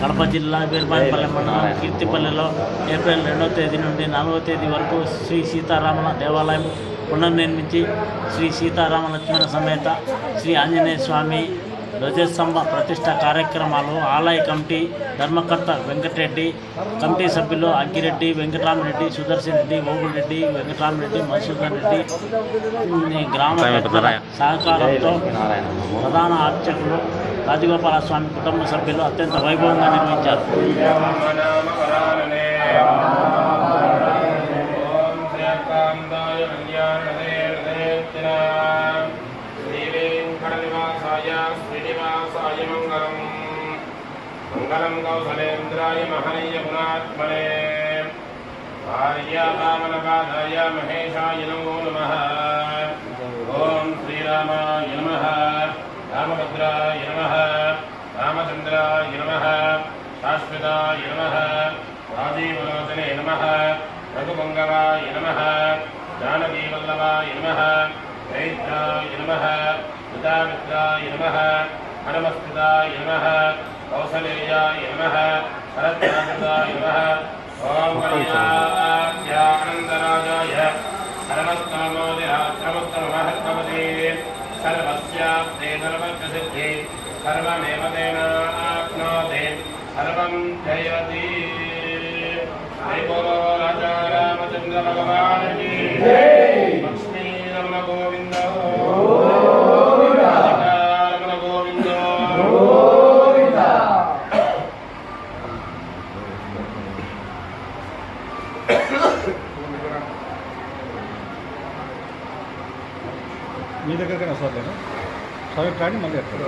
కడప జిల్లా బీర్బాన్పల్లి మండలం కీర్తిపల్లిలో ఏప్రిల్ రెండవ తేదీ నుండి నాలుగవ తేదీ వరకు శ్రీ సీతారాముల దేవాలయం పునర్నిర్మించి శ్రీ సీతారామ లక్ష్మణ సమేత శ్రీ ఆంజనేయ స్వామి ధ్వజస్తంభ ప్రతిష్ట కార్యక్రమాలు ఆలయ కమిటీ ధర్మకర్త వెంకటరెడ్డి కమిటీ సభ్యులు అగ్గిరెడ్డి వెంకటరామరెడ్డి సుదర్శన్ రెడ్డి ఓగులరెడ్డి వెంకటరామరెడ్డి మధుసూదన్ రెడ్డి గ్రామ సహకారంతో ప్రధాన అర్చకులు రాజగోపాల స్వామి కుటుంబ సభ్యులు అత్యంత వైభవంగా నిర్వహించారు. మంగళం. కౌసలేంద్రాయ మహనీయ గుణాత్మనే భార్యామనపాదాయ మహేషాయ నమో నమః ఓం శ్రీరామాయ నమః రామభద్రాయ నమః రామచంద్రాయ నమః శాశ్వతాయ నమః రాజీవలోచనే నమః రఘుమంగవాయ నమః జానకీవల్లభాయ నమః చైత్రాయ నమః పితామిత్రాయ నమః హనుమస్కృతాయ నమః కౌసలేయాయ నమః శరత్రాజాయ నమః ఓం కళ్యాణానందరాజాయ సర్వస్తమోదిరాశ్రమస్తమహత్వదే సర్వస్యాప్తే సర్వసిద్ధి సర్వమేవ తేనాప్నోతి సర్వం జయతి. శ్రీ బోలో. రాజా రామచంద్ర భగవానికి లక్ష్మీ రమణ గోవింద రమణ గోవింద మీ దగ్గరకైనా వస్తారు స్వామి కానీ మళ్ళీ ఎక్కడ?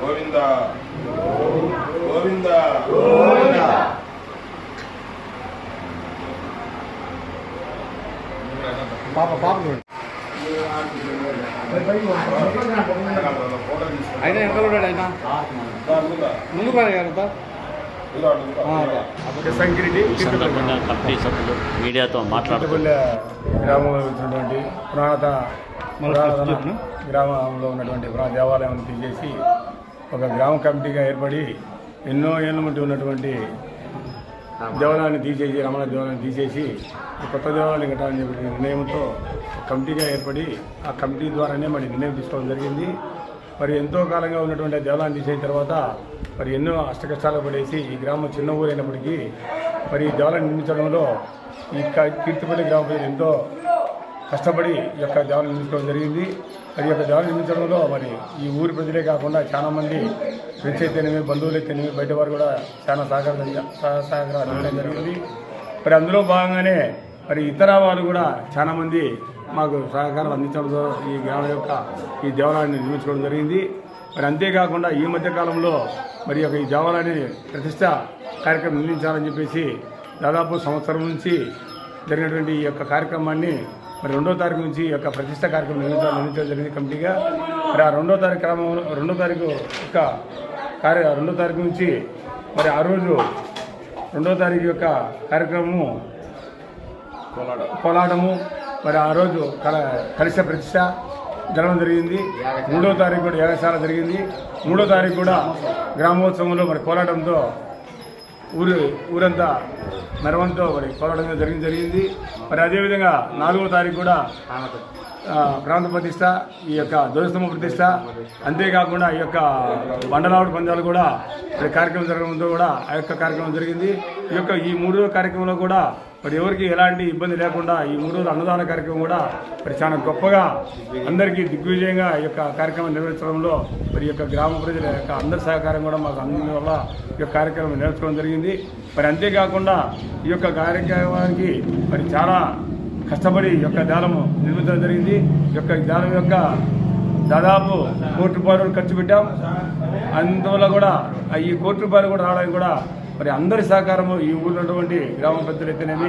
గోవింద గోవింద పాప పాప చూడండి ఆయన వెనకాల ఉన్నాడు ఆయన. ముందు గారు సంగిరెడ్డి ఈ సందర్భంగా కమిటీ సభ్యులు మీడియాతో మాట్లాడుతూ గ్రామంలో ఉన్నటువంటి పురాణత పురాతన గ్రామంలో ఉన్నటువంటి పురాణ దేవాలయం తీసేసి ఒక గ్రామ కమిటీగా ఏర్పడి ఎన్నో ఏళ్ళ నుండి ఉన్నటువంటి దేవాలయాన్ని తీసేసి రమణ దేవాలయాన్ని తీసేసి కొత్త దేవాలయం కట్టాలని చెప్పి నిర్ణయంతో కమిటీగా ఏర్పడి ఆ కమిటీ ద్వారానే మరి నిర్ణయం తీసుకోవడం జరిగింది. మరి ఎంతో కాలంగా ఉన్నటువంటి ఆ దేవాలయాన్ని తర్వాత మరి ఎన్నో అష్టకష్టాలు పడేసి ఈ గ్రామం చిన్న ఊరైనప్పటికీ మరి ఈ దేవాలయం నిర్మించడంలో ఈ కీర్తిపల్లి గ్రామ ప్రజలు ఎంతో కష్టపడి ఈ యొక్క దేవాలయం నిర్మించడం జరిగింది. మరి యొక్క దేవాలయం నిర్మించడంలో మరి ఈ ఊరి ప్రజలే కాకుండా చాలామంది ఫ్రెండ్స్ అయితేనేమి బంధువులు అయితేనేమి బయట వారు కూడా చాలా సహకారం సహకారం అందడం జరిగింది. మరి అందులో భాగంగానే మరి ఇతర వాళ్ళు కూడా చాలామంది మాకు సహకారం అందించడంతో ఈ గ్రామం యొక్క ఈ దేవాలయాన్ని నిర్మించుకోవడం జరిగింది. మరి అంతేకాకుండా ఈ మధ్య కాలంలో మరి యొక్క ఈ దేవాలయాన్ని ప్రతిష్ట కార్యక్రమం నిర్మించాలని చెప్పేసి దాదాపు సంవత్సరం నుంచి జరిగినటువంటి ఈ యొక్క కార్యక్రమాన్ని మరి రెండో తారీఖు నుంచి ఈ యొక్క ప్రతిష్ట కార్యక్రమం నిర్మించాలని నిర్మించడం జరిగింది కమిటీగా. మరి ఆ రెండో తారీఖు క్రమంలో రెండో తారీఖు యొక్క కార్య రెండో తారీఖు నుంచి మరి ఆ రోజు రెండో తారీఖు యొక్క కార్యక్రమము కోలాటము మరి ఆ రోజు కల కలిస ప్రతిష్ట జరగడం జరిగింది. మూడో తారీఖు కూడా యాగశాల జరిగింది. మూడో తారీఖు కూడా గ్రామోత్సవంలో మరి కోలాటంతో ఊరు ఊరంతా మెరవంతో మరి కోలాటంగా జరిగింది జరిగింది. మరి అదేవిధంగా నాలుగో తారీఖు కూడా ప్రాంత ప్రతిష్ట ఈ యొక్క ధ్వజస్తంభ ప్రతిష్ట అంతేకాకుండా ఈ యొక్క బండలావుడు పందాలు కూడా మరి కార్యక్రమం జరగడంతో కూడా ఆ యొక్క కార్యక్రమం జరిగింది. ఈ యొక్క ఈ మూడో కార్యక్రమంలో కూడా మరి ఎవరికి ఎలాంటి ఇబ్బంది లేకుండా ఈ మూడు రోజుల అన్నదాన కార్యక్రమం కూడా మరి చాలా గొప్పగా అందరికీ దిగ్విజయంగా ఈ యొక్క కార్యక్రమం నిర్వహించడంలో మరి యొక్క గ్రామ ప్రజల యొక్క అందరి సహకారం కూడా మాకు అందరి వల్ల ఈ యొక్క కార్యక్రమం నిర్వహించడం జరిగింది. మరి అంతేకాకుండా ఈ యొక్క కార్యక్రమానికి మరి చాలా కష్టపడి ఈ యొక్క దానము నిర్మించడం జరిగింది. ఈ యొక్క దానం యొక్క దాదాపు కోటి రూపాయలు ఖర్చు పెట్టాం. అందువల్ల కూడా ఈ కోటి రూపాయలు కూడా రావడానికి కూడా మరి అందరి సహకారము ఈ ఊళ్ళో ఉన్నటువంటి గ్రామ పెద్దలు అయితేనేమి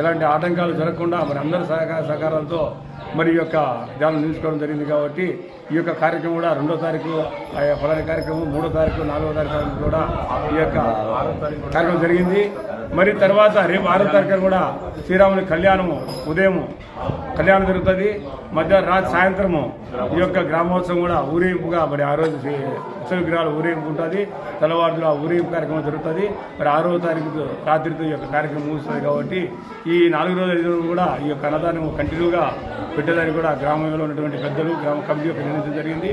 ఎలాంటి ఆటంకాలు జరగకుండా మరి అందరి సహకార సహకారాలతో మరి ఈ యొక్క ధ్యానం నిలుచుకోవడం జరిగింది కాబట్టి ఈ యొక్క కార్యక్రమం కూడా రెండో తారీఖు ఫలాని కార్యక్రమం మూడో తారీఖు నాలుగో తారీఖు కూడా ఈ యొక్క కార్యక్రమం జరిగింది. మరి తర్వాత రేపు ఆరో తారీఖు కూడా శ్రీరాముని కళ్యాణము ఉదయం కళ్యాణం జరుగుతుంది. మధ్యాహ్నం రాత్రి సాయంత్రము ఈ యొక్క గ్రామోత్సవం కూడా ఊరేగింపుగా మరి ఆ రోజు ఉత్సవ విగ్రహాలు ఊరేగింపు ఉంటుంది. తెల్లవారులో ఆ ఊరేగింపు కార్యక్రమం జరుగుతుంది. మరి ఆరో తారీఖు రాత్రితో ఈ యొక్క కార్యక్రమం ముగుస్తుంది కాబట్టి ఈ నాలుగు రోజుల ఐదు రోజులు కూడా ఈ యొక్క అన్నదానం కంటిన్యూగా పెట్టేదానికి కూడా గ్రామంలో ఉన్నటువంటి పెద్దలు గ్రామ కమిటీ యొక్క నిర్ణయించడం జరిగింది.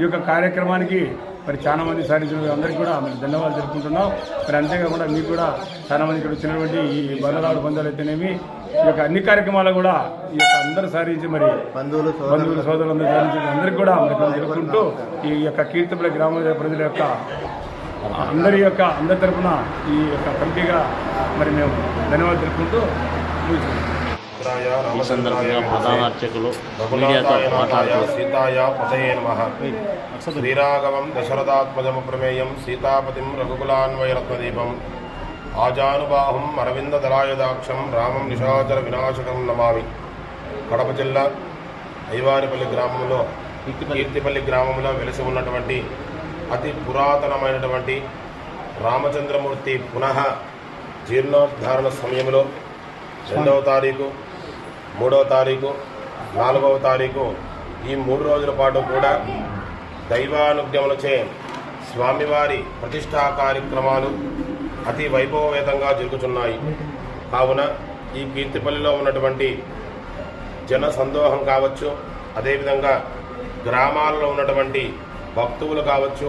ఈ యొక్క కార్యక్రమానికి మరి చాలా మంది సాధించిన అందరికీ కూడా మరి ధన్యవాదాలు జరుపుకుంటున్నాం మరి అంతేకాకుండా మీకు కూడా చాలా మంది ఇక్కడ వచ్చినటువంటి ఈ బంధువులు బంధాలు అయితేనేమి ఈ యొక్క అన్ని కార్యక్రమాలు కూడా ఈ యొక్క అందరూ సాధించి మరి బంధువులు బంధువులు సోదరులందరూ సాధించిన అందరికీ కూడా మరి మేము తెలుపుకుంటూ ఈ యొక్క కీర్తిపల్లి గ్రామ ప్రజల యొక్క అందరి యొక్క అందరి తరపున ఈ యొక్క కమిటీగా మరి మేము ధన్యవాదాలు తెలుపుకుంటూ. ఈ సందర్భంగా ప్రధాన అర్చకులు మీడియాతో మాట్లాడుతూ సీతాయ నమః. శ్రీరాఘవం దశరథాత్మజము ప్రమేయం సీతాపతిం రఘుకులాన్వయరత్నదీపం. ఆజానుబాహుం అరవిందదలాయుధాక్షం రామం నిశాచర వినాశకం నమామి. కడప జిల్లా ఐవారిపల్లి గ్రామంలో కీర్తిపల్లి గ్రామంలో వెలిసి ఉన్నటువంటి అతి పురాతనమైనటువంటి రామచంద్రమూర్తి పునః జీర్ణోద్ధారణ సమయంలో రెండవ తారీఖు మూడవ తారీఖు నాలుగవ తారీఖు ఈ మూడు రోజుల పాటు కూడా దైవానుజ్ఞములచే స్వామివారి ప్రతిష్టా కార్యక్రమాలు అతి వైభవవేతంగా జరుగుతున్నాయి. కావున ఈ కీర్తిపల్లిలో ఉన్నటువంటి జన సందోహం కావచ్చు అదేవిధంగా గ్రామాలలో ఉన్నటువంటి భక్తువులు కావచ్చు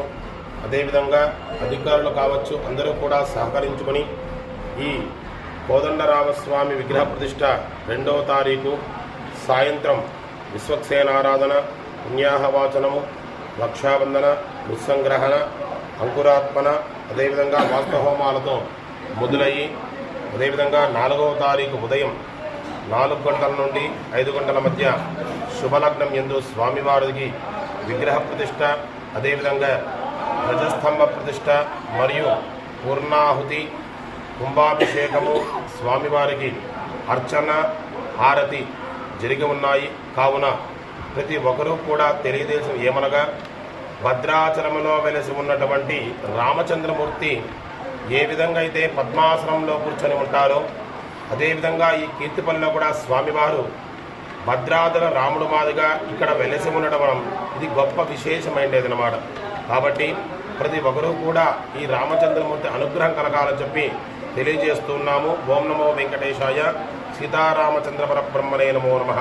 అదేవిధంగా అధికారులు కావచ్చు అందరూ కూడా సహకరించుకొని ఈ కోదండరామస్వామి విగ్రహ ప్రతిష్ట రెండవ తారీఖు సాయంత్రం విశ్వక్సేనారాధన పుణ్యాహవాచనము రక్షాబంధన నిస్సంగ్రహణ అంకురాత్మన అదేవిధంగా వాస్తవహోమాలతో మొదలయ్యి అదేవిధంగా నాలుగవ తారీఖు ఉదయం నాలుగు గంటల నుండి ఐదు గంటల మధ్య శుభలగ్నం ఎందు స్వామివారికి విగ్రహ ప్రతిష్ట అదేవిధంగా ధ్వజస్తంభ ప్రతిష్ట మరియు పూర్ణాహుతి కుంభాభిషేకము స్వామివారికి అర్చన హారతి జరిగి ఉన్నాయి. కావున ప్రతి ఒక్కరూ కూడా తెలియజేసిన ఏమనగా భద్రాచలములో వెలసి ఉన్నటువంటి రామచంద్రమూర్తి ఏ విధంగా అయితే పద్మాసనంలో కూర్చొని ఉంటారో అదేవిధంగా ఈ కీర్తిపల్లిలో కూడా స్వామివారు భద్రాచల రాముడు మాదిగా ఇక్కడ వెలసి ఉండడం ఇది గొప్ప విశేషమైనది అనమాట కాబట్టి ప్రతి ఒక్కరూ కూడా ఈ రామచంద్రమూర్తి అనుగ్రహం కలగాలని చెప్పి తెలియజేస్తున్నాము ఓం నమో వెంకటేశాయ సీతారామచంద్ర పరబ్రహ్మణే నమో నమ.